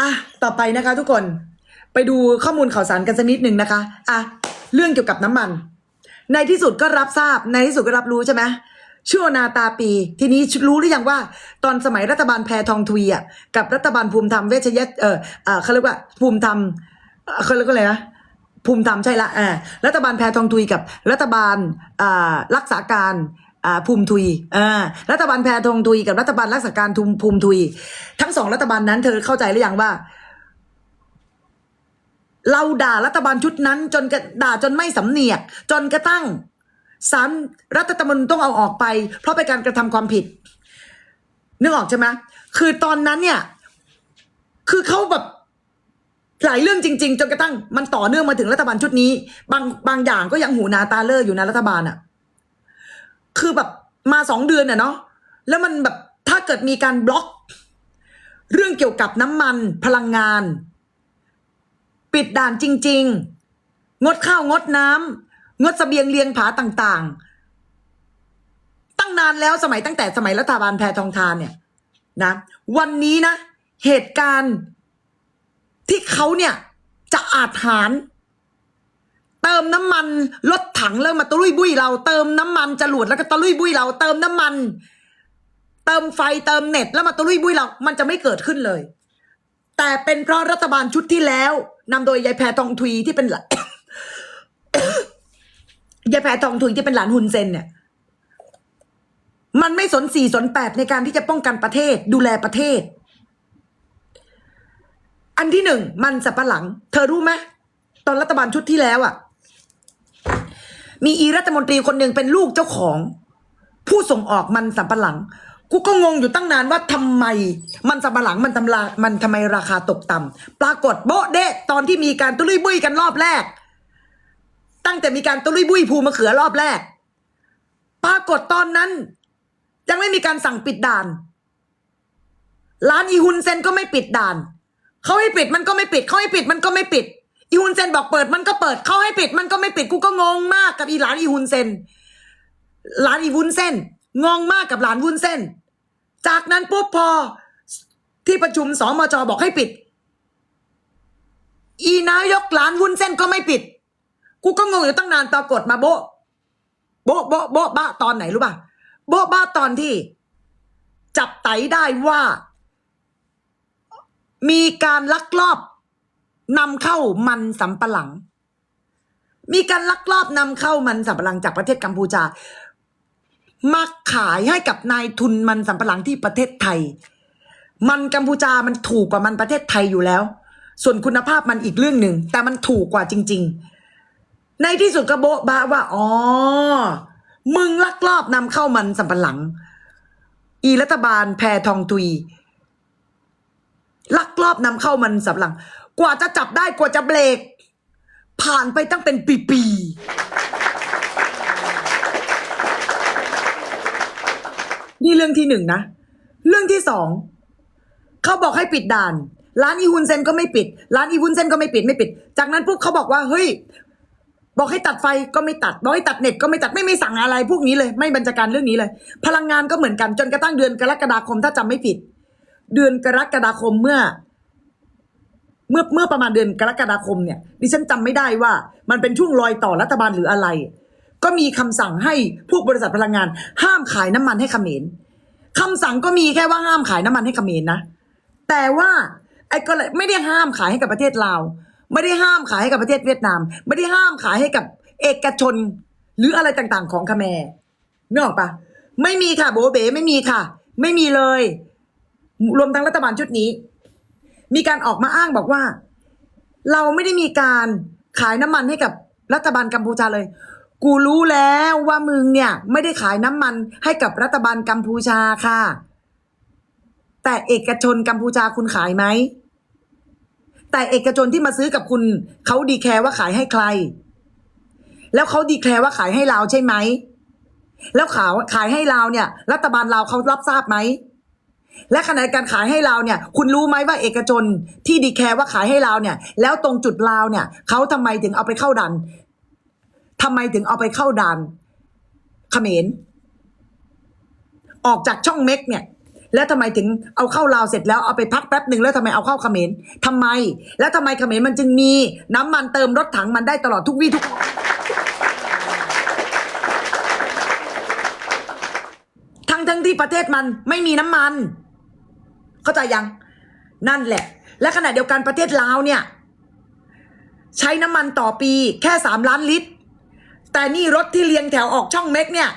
อะต่อไปนะคะทุกคนไปดูข้อมูลข่าวสารกันสักนิดหนึ่งนะคะอะเรื่องเกี่ยวกับน้ำมัน ในที่สุดก็รับทราบในที่สุดก็รับรู้ใช่ไหมชั่วนาตาปี ทีนี้รู้หรือยังว่า ตอนสมัยรัฐบาลแพทองทวีอะกับรัฐบาลภูมิธรรมเวชยะเออเออเขาเรียกว่าภูมิธรรมเขาเรียกว่าอะไรนะภูมิธรรมใช่ละอ่ารัฐบาลแพทองทุยกับรัฐบาลอ่ารักษาการ ภูมิทุยอ่ารัฐบาลแพทองทุยกับรัฐบาลรักษาการทุมภูมิทุย ทั้งสองรัฐบาลนั้นเธอเข้าใจหรือยังว่า เราด่ารัฐบาลชุดนั้น จนกระด่าจนไม่สำเนียก จนกระทั่งสารรัฐธรรมนูญต้องเอาออกไป เพราะเป็นการกระทำความผิด นึกออกใช่ไหมคือตอนนั้นเนี่ย คือเขาแบบหลายเรื่องจริง ๆ จนกระทั่งมันต่อเนื่องมาถึงรัฐบาลชุดนี้ บางบางอย่างก็ยังหูนาตาเลอร์อยู่นะรัฐบาลอะ คือแบบมาสองเดือนน่ะเนาะแล้วมันแบบถ้าเกิดมีการบล็อก เรื่องเกี่ยวกับน้ำมันพลังงาน ปิดด่านจริง ๆ งดข้าวงดน้ำงดเสบียงเลียงผาต่างๆ ตั้งนานแล้วสมัยตั้งแต่สมัยรัฐบาลแพทองทานเนี่ยนะวันนี้นะ เหตุการณ์ที่เขาเนี่ยจะอาจหาร เติมน้ำมันรถถังเริ่มมาตะลุยบุยเราเติมน้ำมันจรวดแล้วก็ตะลุยบุยเรา เติมน้ำมัน เติมไฟเติมเน็ตแล้วมาตะลุยบุยเรา มันจะไม่เกิดขึ้นเลย แต่เป็นเพราะรัฐบาลชุดที่แล้วนำโดยยายแพทองทุยที่เป็นหลานยายแพทองทุยที่เป็นหลานฮุนเซนเนี่ย มันไม่สนสี่สนแปดในการที่จะป้องกันประเทศ ดูแลประเทศ อันที่หนึ่งมันสับปะหลัง เธอรู้ไหมตอนรัฐบาลชุดที่แล้วอะ่ะ มีอีรัฐมนตรีคนหนึ่งเป็นลูกเจ้าของ ผู้ส่งออกมันสับปะหลัง กูก็งงอยู่ตั้งนานว่าทำไม มันสับปะหลังมันทำลามันทำไมราคาตกต่ำปรากฏโบ๊ะเดะตอนที่มีการตุลุยบุยกันรอบแรก ตั้งแต่มีการตุลุยบุยภูมะเขือรอบแรก ปรากฏตอนนั้น ยังไม่มีการสั่งปิดด่านร้านอีฮุนเซนก็ไม่ปิดด่านเขาให้ปิดมันก็ไม่ปิดเขาให้ปิดมันก็ไม่ปิด อีฮุนเซนบอกเปิดมันก็เปิดเขาให้ปิด มันก็ไม่ปิดกูก็งงมากกับอีหลานอีฮุนเซนหลานอีวุ้นเส้นงงมากกับหลานวุ้นเส้น จากนั้นปุ๊บพอที่ประชุมสมจบอกให้ปิด อีนายกหลานวุ้นเส้นก็ไม่ปิด กูก็งงอยู่ตั้งนานปรากฏมาโบโบโบโบบ้าตอนไหนรู้ป่ะโบบ้าตอนที่ จับไตได้ว่า มีการลักลอบ นำเข้ามันสำปะหลัง มีการลักลอบนำเข้ามันสำปะหลังจากประเทศกัมพูชา มาขายให้กับนายทุนมันสำปะหลังที่ประเทศไทย มันกัมพูชามันถูกกว่ามันประเทศไทยอยู่แล้ว ส่วนคุณภาพมันอีกเรื่องหนึ่งแต่มันถูกกว่าจริง ๆ ในที่สุดก็โบ๊ะบะว่าอ๋อมึงลักลอบนำเข้ามันสำปะหลัง อีรัฐบาลแพทองทุยลักลอบนำเข้ามันสำปะหลัง กว่าจะจับได้กว่าจะเบรก ผ่านไปตั้งเป็นปีๆนี่เรื่องที่หนึ่งนะ เรื่องที่สองเขาบอกให้ปิดด่าน ร้านอีฮุนเซนก็ไม่ปิด ร้านอีฮุนเซนก็ไม่ปิดไม่ปิด จากนั้นพวกเขาบอกว่าเฮ้ยบอกให้ตัดไฟก็ไม่ตัดบอกให้ตัดเน็ตก็ไม่ตัดไม่ไม่สั่งอะไร พวกนี้เลย ไม่บัญชาการเรื่องนี้เลย พลังงานก็เหมือนกันจนกระทั่งเดือนกรกฎาคมถ้าจำไม่ผิด เดือนกรกฎาคมเมื่อ เมื่อเมื่อประมาณเดือนกรกฎาคมเนี่ยดิฉันจำไม่ได้ว่ามันเป็นช่วงรอยต่อรัฐบาลหรืออะไร ก็มีคำสั่งให้พวกบริษัทพลังงาน ห้ามขายน้ำมันให้เขมรคำสั่งก็มีแค่ว่าห้ามขายน้ำมันให้เขมรนะ แต่ว่าไอ้ก็เลยไม่ได้ห้ามขายให้กับประเทศลาวไม่ได้ห้ามขายให้กับประเทศเวียดนาม ไม่ได้ห้ามขายให้กับเอกชน หรืออะไรต่างๆ ของเขมรนึกออกปะไม่มีค่ะโบเบไม่มีค่ะ ไม่มีเลย รวมทั้งรัฐบาลชุดนี้ มีการออกมาอ้างบอกว่า เราไม่ได้มีการขายน้ำมันให้กับรัฐบาลกัมพูชาเลย กูรู้แล้วว่ามึงเนี่ย ไม่ได้ขายน้ำมันให้กับรัฐบาลกัมพูชาค่ะ แต่เอกชนกัมพูชาคุณขายไหม แต่เอกชนที่มาซื้อกับคุณ เขาดีแคร์ว่าขายให้ใคร แล้วเขาดีแคร์ว่าขายให้เราใช่ไหม แล้วขาวขายให้เราเนี่ย รัฐบาลเราเขารับทราบไหม และขณะการขายให้เราเนี่ย คุณรู้ไหมว่าเอกชนที่ดีแคร์ว่าขายให้เราเนี่ย แล้วตรงจุดลาวเนี่ยเขาทำไมถึงเอาไปเข้าดันทำไมถึงเอาไปเข้าด่านเขมรออกจากช่องเม็กเนี่ย แล้วทำไมถึงเอาเข้าลาวเสร็จแล้วเอาไปพักแป๊บหนึ่งแล้วทำไมเอาเข้าเขมรทำไม แล้วทำไมเขมรมันจึงมีน้ำมันเติมรถถังมันได้ตลอดทุกวี่ทุกทั้งทั้งที่ประเทศมันไม่มีน้ำมัน เข้าใจยัง นั่นแหละ และขณะเดียวกันประเทศลาวเนี่ย ใช้น้ำมันต่อปีแค่สามล้านลิตร แต่นี่รถที่เรียงแถวออกช่องเม็กเนี่ย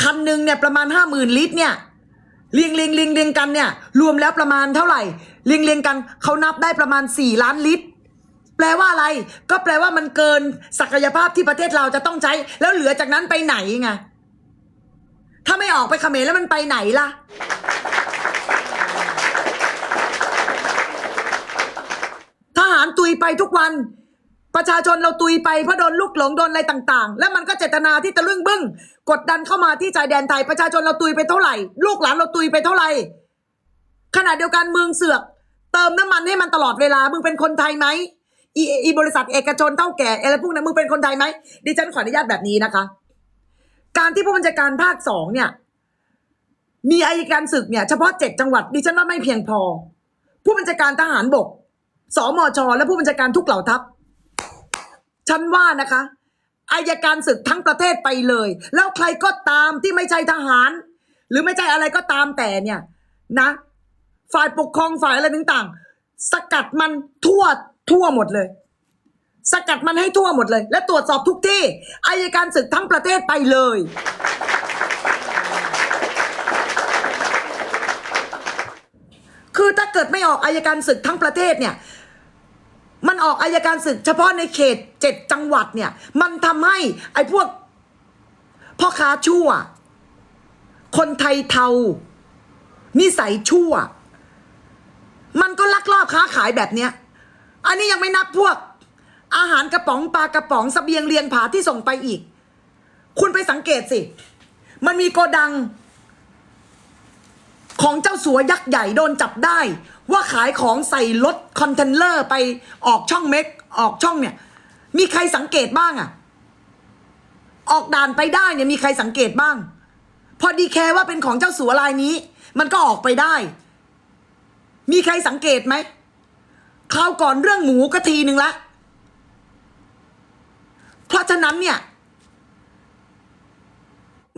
คันหนึ่งเนี่ยประมาณห้าหมื่นลิตรเนี่ยเรียงเรียงเรียงเรียงกันเนี่ย รวมแล้วประมาณเท่าไหร่ เรียงเรียงกันเขานับได้ประมาณสี่ล้านลิตร แปลว่าอะไร ก็แปลว่ามันเกินศักยภาพที่ประเทศเราจะต้องใช้ แล้วเหลือจากนั้นไปไหนไงถ้าไม่ออกไปเขมรแล้วมันไปไหนล่ะ ทหาร ตุยไปทุกวัน ประชาชนเราตุยไปเพราะโดนลูกหลงโดนอะไรต่าง ๆ แล้วมันก็เจตนาที่จะลึ่งบึ้ง กดดันเข้ามาที่ชายแดนไทยประชาชนเราตุยไปเท่าไหร่ ลูกหลานเราตุยไปเท่าไหร่ขณะเดียวกันเมืองเสือกเติมน้ำมันให้มันตลอดเวลา มึงเป็นคนไทยไหมอีอีบริษัทเอกชนเท่าแก่อะไรพวกนั้นมึงเป็นคนไทยไหมดิฉันขออนุญาตแบบนี้นะคะ การที่ผู้บัญชาการภาคสองเนี่ย มีอายการศึกเนี่ยเฉพาะเจ็ดจังหวัดดิฉันว่าไม่เพียงพอ ผู้บัญชาการทหารบก สมชและผู้บัญชาการทุกเหล่าทัพฉันว่านะคะอายการศึกทั้งประเทศไปเลย แล้วใครก็ตามที่ไม่ใช่ทหาร หรือไม่ใช่อะไรก็ตามแต่เนี่ยนะ ฝ่ายปกครองฝ่ายอะไรต่างๆ สกัดมันทั่วทั่วหมดเลย สกัดมันให้ทั่วหมดเลย และตรวจสอบทุกที่อายการศึกทั้งประเทศไปเลย คือถ้าเกิดไม่ออกอายการศึกทั้งประเทศเนี่ย ออกอายการศึก เฉพาะในเขตเจ็ดจังหวัดเนี่ย มันทำให้ไอ้พวกพ่อค้าชั่ว คนไทยเทา นิสัยชั่ว มันก็ลักลอบค้าขายแบบเนี้ย อันนี้ยังไม่นับพวก อาหารกระป๋องปลากระป๋องสเสบียงเลียงผาที่ส่งไปอีก คุณไปสังเกตสิ มันมีโกดัง ของเจ้าสัวยักษ์ใหญ่โดนจับได้ ว่าขายของใส่รถคอนเทนเนอร์ไปออกช่องเม็กออกช่องเนี่ย มีใครสังเกตบ้างอะออกด่านไปได้เนี่ยมีใครสังเกตบ้าง พอดีแคร์ว่าเป็นของเจ้าสัวรายนี้ มันก็ออกไปได้ มีใครสังเกตไหมคราวก่อนเรื่องหมูก็ทีหนึ่งละเพราะฉะนั้นเนี่ย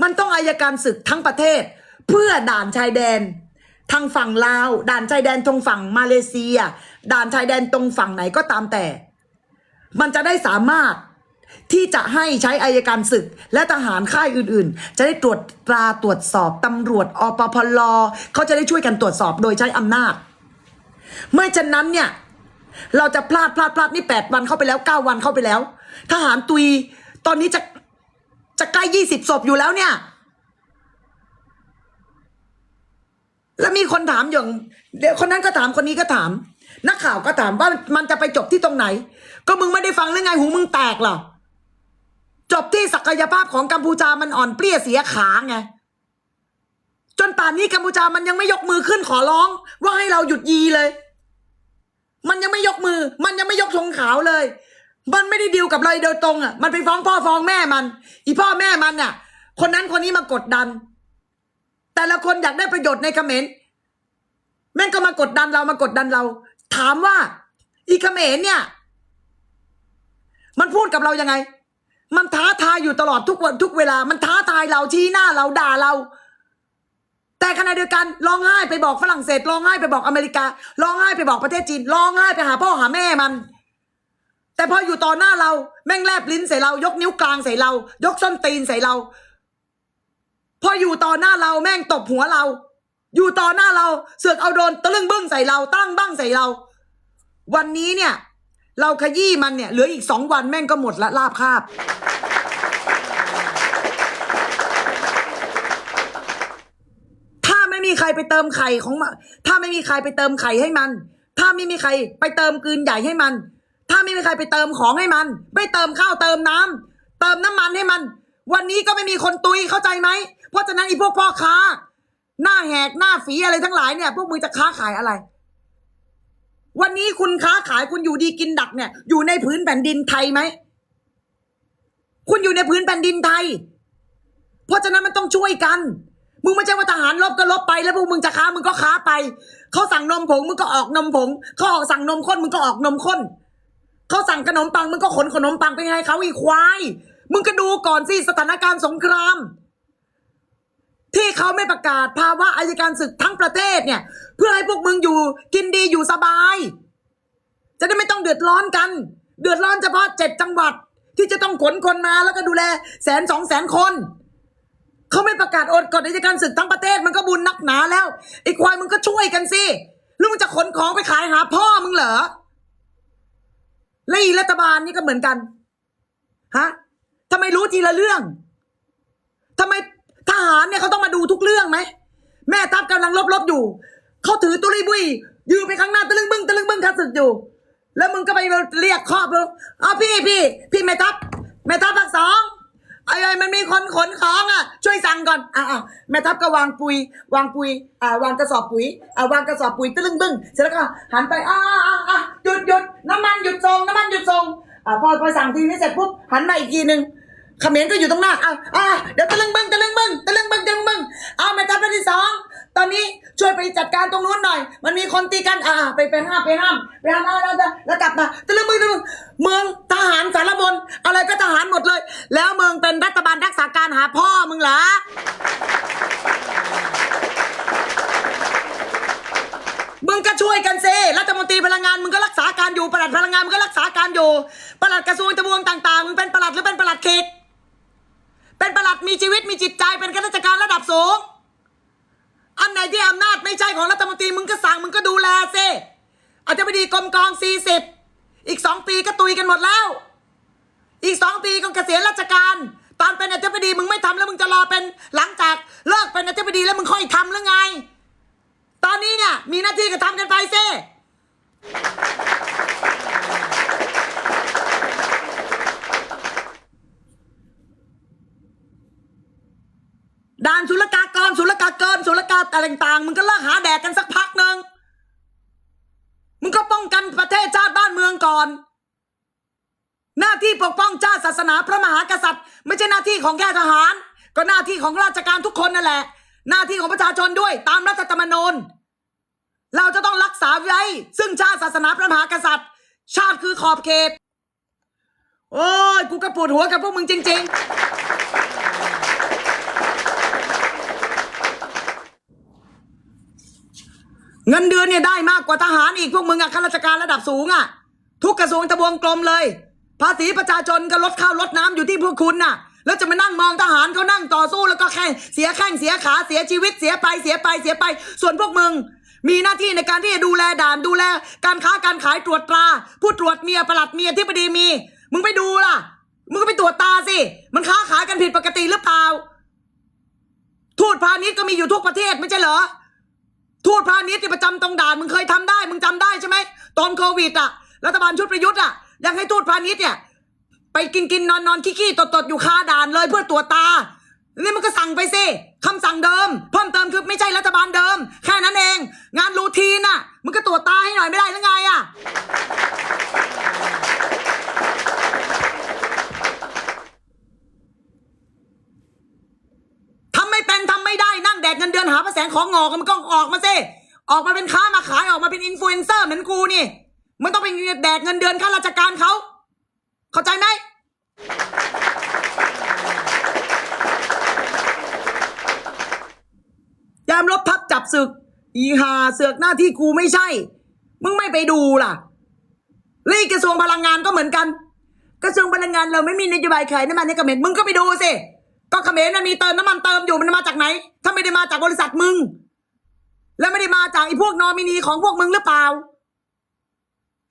มันต้องอายการศึกทั้งประเทศ เพื่อด่านชายแดน ทางฝั่งลาว ด่านชายแดนตรงฝั่งมาเลเซีย ด่านชายแดนตรงฝั่งไหนก็ตามแต่ มันจะได้สามารถที่จะให้ใช้อายการศึกและทหารค่ายอื่นๆ จะได้ตรวจตราตรวจสอบตำรวจอปพลเขาจะได้ช่วยกันตรวจสอบโดยใช้อำนาจไม่ฉะนั้นเนี่ย เราจะพลาดพลาดพลาดนี่แปดวันเข้าไปแล้วเก้าวันเข้าไปแล้ว ทหารตุยตอนนี้จะจะใกล้ยี่สิบศพอยู่แล้วเนี่ย แล้วมี คนถามอย่างเดี๋ยวคนนั้นก็ถามคนนี้ก็ถาม นักข่าวก็ถามว่ามันจะไปจบที่ตรงไหน ก็มึงไม่ได้ฟังหรือไงหูมึงแตกเหรอจบที่ศักยภาพของกัมพูชามันอ่อนเปรี้ยเสียขาไงจนป่านนี้กัมพูชามันยังไม่ยกมือขึ้นขอร้อง ว่าให้เราหยุดยีเลย มันยังไม่ยกมือ มันยังไม่ยกธงขาวเลย มันไม่ได้ดีลกับเราโดยตรงอะมันไปฟ้องพ่อฟ้องแม่มัน อีพ่อแม่มันอะ คนนั้นคนนี้มากดดัน แต่ละคนอยากได้ประโยชน์ในคอมเขมรแม่งก็มากดดันเรามากดดันเรา ถามว่า อีเขมรเนี่ย มันพูดกับเรายังไง มันท้าทายอยู่ตลอดทุกวันทุกเวลา มันท้าทายเราชี้หน้าเราด่าเรา แต่ขณะเดียวกันร้องไห้ไปบอกฝรั่งเศสร้องไห้ไปบอกอเมริการ้องไห้ไปบอกประเทศจีนร้องไห้ไปหาพ่อหาแม่มัน แต่พออยู่ต่อหน้าเรา แม่งแลบลิ้นใส่เรา ยกนิ้วกลางใส่เรา ยกส้นตีนใส่เรา พออยู่ต่อหน้าเราแม่งตบหัวเรา อยู่ต่อหน้าเราเสือกเอาโดนตะลึงบึ้งใส่เราตั้งบ้างใส่เรา วันนี้เนี่ย เราขยี้มันเนี่ยเหลืออีกสองวันแม่งก็หมดละลาบคาบ ถ้าไม่มีใครไปเติมไข่ของมันถ้าไม่มีใครไปเติมไข่ให้มัน ถ้าไม่มีใครไปเติมกลืนใหญ่ให้มัน ถ้าไม่มีใครไปเติมของให้มัน ไม่เติมข้าวเติมน้ำเติมน้ำมันให้มัน วันนี้ก็ไม่มีคนตุยเข้าใจไหมเพราะฉะนั้นอีพวกพ่อค้า หน้าแหกหน้าฝีอะไรทั้งหลายเนี่ย พวกมึงจะค้าขายอะไร วันนี้คุณค้าขายคุณอยู่ดีกินดักเนี่ย อยู่ในพื้นแผ่นดินไทยไหม คุณอยู่ในพื้นแผ่นดินไทย เพราะฉะนั้นมันต้องช่วยกัน มึงไม่ใช่ว่าทหารลบก็ลบไปแล้วพวกมึงจะค้ามึงก็ค้าไป เขาสั่งนมผงมึงก็ออกนมผง เขาออกสั่งนมข้นมึงก็ออกนมข้น เขาสั่งขนมปังมึงก็ขนขนมปังไปให้เขาอีควาย มึงก็ดูก่อนสิสถานการณ์สงคราม ที่เขาไม่ประกาศภาวะอายการศึกทั้งประเทศเนี่ย เพื่อให้พวกมึงอยู่กินดีอยู่สบาย จะได้ไม่ต้องเดือดร้อนกัน เดือดร้อนเฉพาะเจ็ดจังหวัดที่จะต้องขนคนมาแล้วก็ดูแลแสนสองแสนคนเขาไม่ประกาศอดกฎอายการศึกทั้งประเทศมันก็บุญนักหนาแล้วไอ้ควายมึงก็ช่วยกันสิแล้วมึงจะขนของไปขายหาพ่อมึงเหรอและอีรัฐบาลนี่ก็เหมือนกันฮะทำไมรู้ทีละเรื่องทำไม ทหารเนี่ยเขาต้องมาดูทุกเรื่องไหมแม่ทัพกำลังลบๆอยู่เขาถือตุลีบุยยืนไปข้างหน้าตะลึงบึ้งตะลึงบึ้งข้าศึกอยู่ แล้วมึงก็ไปเรียกครอบเลยอ้าพี่พี่พี่แม่ทัพแม่ทัพภาคสองไอ้ไอ้มันมีคนขนของอะ ช่วยสั่งก่อนอะอะแม่ทัพก็วางปุย วางปุยอ่าวางกระสอบปุ๋ยอ่าวางกระสอบปุ๋ยตะลึงบึ้งเสร็จแล้วก็หันไปอ่าอ่าอ่าหยุดหยุดน้ำมันหยุดส่งน้ำมันหยุดส่งอ่าพอพอสั่งทีนี้เสร็จปุ๊บหันมาอีกทีหนึ่ง เขมรก็อยู่ตรงหน้าอะอะเดี๋ยวตะลึงบึ้งตะลึงบึ้งตะลึงบึ้งตะลึงบึ้งเอาแม่ทัพที่สองตอนนี้ช่วยไปจัดการตรงนู้นหน่อย มันมีคนตีกันอ่าไปไปห้ามไปห้ามไปห้ามแล้วแล้วแล้วกลับมาตะลึงบึ้งตะลึงเมืองทหารสารบนอะไรก็ทหารหมดเลย แล้วเมืองเป็นรัฐบาลรักษาการหาพ่อมึงเหรอมึงก็ช่วยกันสิรัฐมนตรีพลังงานมึงก็รักษาการอยู่ประหลัดพลังงานมึงก็รักษาการอยู่ประหลัดกระทรวงทบวงต่างๆมึงเป็นประหลัดหรือเป็นประหลัดเขต เป็นประหลัดมีชีวิตมีจิตใจเป็นข้าราชการระดับสูง อันไหนที่อำนาจไม่ใช่ของรัฐมนตรีมึงก็สั่งมึงก็ดูแลสิอาจจะไปดีกรมกองสี่สิบอีกสองปีก็ตุยกันหมดแล้ว อีกสองปีก็เกษียณราชการ ตอนเป็นอธิบดีมึงไม่ทำแล้วมึงจะรอเป็นหลังจากเลิกเป็นอธิบดีแล้วมึงค่อยทำหรือไง ตอนนี้เนี่ยมีหน้าที่ก็ทำกันไปสิด่านศุลกากรศุลกากรศุลกา อะไรต่างๆมึงก็เลิกหาแดกกันสักพักหนึ่งมึงก็ป้องกันประเทศชาติบ้านเมืองก่อน หน้าที่ปกป้องชาติศาสนาพระมหากษัตริย์ ไม่ใช่หน้าที่ของแค่ทหาร ก็หน้าที่ของราชการทุกคนนั่นแหละ หน้าที่ของประชาชนด้วยตามรัฐธรรมนูญเราจะต้องรักษาไว้ ซึ่งชาติศาสนาพระมหากษัตริย์ ชาติคือขอบเขต โอ้ยกูก็ปวดหัวกับพวกมึงจริง ๆ เงินเดือนเนี่ยได้มากกว่าทหารอีกพวกมึงอะข้าราชการระดับสูงอะทุกกระทรวงทบวงกลมเลย ภาษีประชาชนก็ลดข้าวลดน้ำอยู่ที่พวกคุณน่ะ แล้วจะมานั่งมองทหารเขานั่งต่อสู้แล้วก็แค่งเสียแข้งเสียขาเสียชีวิตเสียไปเสียไปเสียไป ส่วนพวกมึง มีหน้าที่ในการที่จะดูแลด่านดูแล การค้าการขายตรวจตรา ผู้ตรวจเมียประหลัดเมียที่ปดีมี มึงไปดูล่ะ มึงก็ไปตรวจตาสิมันค้าขายกันผิดปกติหรือเปล่าทูตพาณิชย์ก็มีอยู่ทุกประเทศไม่ใช่เหรอ ทูตพาณิชย์ที่ประจำตรงด่านมึงเคยทำได้ มึงจำได้ใช่ไหมตอนโควิดอะรัฐบาลชุดประยุทธ์อะยังให้ทูตพาณิชย์เนี่ย ไปกินกินนอนนอนขี้ขี้ตดตดอยู่คาด่านเลยเพื่อตรวจตานี่มันก็สั่งไปสิคำสั่งเดิม เพิ่มเติมคือไม่ใช่รัฐบาลเดิม แค่นั้นเอง งานรูทีนน่ะมันก็ตรวจตาให้หน่อยไม่ได้หรือไงอะ ทำไม่เป็นทำไม่ได้นั่ง แดกเงินเดือนหาพระแสงของงอกมันก็ออกมาสิออกมาเป็นค้ามาขายออกมาเป็นอินฟลูเอนเซอร์เหมือนกูนี่ไม่ต้องไปแดกเงินเดือนข้าราชการเขาเข้าใจไหมยามลบทับจับศึก อีหาเสือกหน้าที่กูไม่ใช่ มึงไม่ไปดูล่ะรีกระทรวงพลังงานก็เหมือนกัน กระทรวงพลังงานเราไม่มีนโยบายขายน้ำมันให้เขมรมึงก็ไปดูสิ ก็เขมรมันมีเติมน้ำมันเติมอยู่มันมาจากไหน ถ้าไม่ได้มาจากบริษัทมึง แล้วไม่ได้มาจากไอ้พวกนอมินีของพวกมึงหรือเปล่า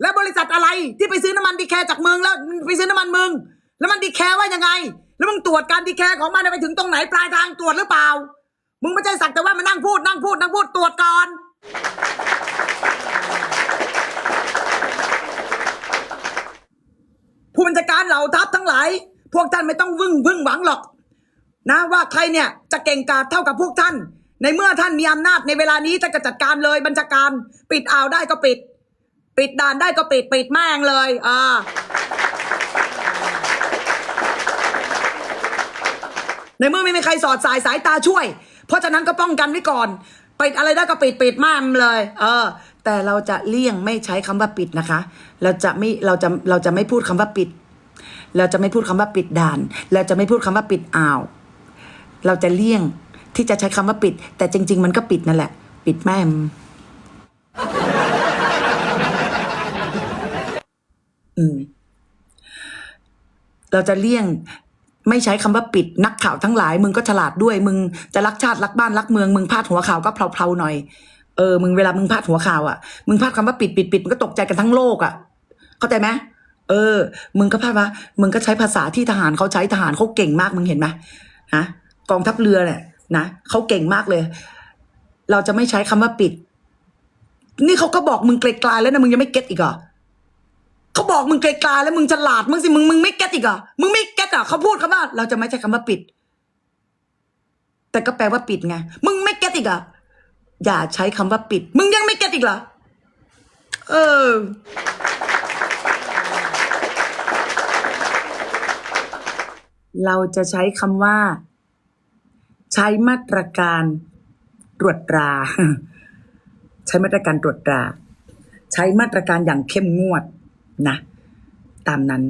แล้วบริษัทอะไรที่ไปซื้อน้ำมันดีแคจากมึงแล้วไปซื้อน้ำมันมึง แล้วมันดีแคว่ายังไง แล้วมึงตรวจการดีแคของมันไปถึงตรงไหนปลายทางตรวจหรือเปล่า มึงไม่ใช่สักแต่ว่ามานั่งพูดนั่งพูดนั่งพูดตรวจก่อนผู้บัญชาการเหล่าทัพทั้งหลาย พวกท่านไม่ต้องวึ่งวึ่งหวังหรอก นะว่าใครเนี่ยจะเก่งกาจเท่ากับพวกท่าน ในเมื่อท่านมีอำนาจในเวลานี้ท่านก็จัดการเลยบัญชาการ ปิดอ่าวได้ก็ปิด ปิดด่านได้ก็ปิดปิดแม่งเลยอ่าในเมื่อไม่มีใครสอดสายสายตาช่วย เพราะฉะนั้นก็ป้องกันไว้ก่อน ปิดอะไรได้ก็ปิดปิดม่ามเลย เออ แต่เราจะเลี่ยงไม่ใช้คำว่าปิดนะคะ เราจะไม่เราจะเราจะไม่พูดคำว่าปิด เราจะไม่พูดคำว่าปิดด่าน เราจะไม่พูดคำว่าปิดอ่าว เราจะเลี่ยงที่จะใช้คำว่าปิด แต่จริง ๆ มันก็ปิดนั่นแหละ ปิดแม่มอืม เราจะเลี่ยงไม่ใช้คำว่าปิดนักข่าวทั้งหลาย มึงก็ฉลาดด้วย มึงจะรักชาติรักบ้านรักเมือง มึงพลาดหัวข่าวก็เพลาๆหน่อย เออ มึงเวลามึงพลาดหัวข่าวอะ มึงพลาดคำว่าปิดปิดปิดมันก็ตกใจกันทั้งโลกอะ เข้าใจไหมเออ มึงก็พลาดว่า มึงก็ใช้ภาษาที่ทหารเขาใช้ทหารเขาเก่งมาก มึงเห็นไหมฮะ กองทัพเรือเนี่ยนะเขาเก่งมากเลย เราจะไม่ใช้คำว่าปิด นี่เขาก็บอกมึงไกลๆแล้วนะมึงยังไม่เก็ตอีกเหรอเขาบอกมึงไกลๆแล้วมึงฉลาดมึงสิมึงมึงไม่เก็ตอีกเหรอมึงไม่เก็ตอะเขาพูดคำว่า เราจะไม่ใช้คำว่าปิด แต่ก็แปลว่าปิดไงมึงไม่เก็ตอีกเหรออย่าใช้คำว่าปิด มึงยังไม่เก็ตอีกเหรอเออเราจะใช้คำว่า ใช้มาตรการตรวจตรา ใช้มาตรการตรวจตรา ใช้มาตรการอย่างเข้มงวดนะ ตามนั้น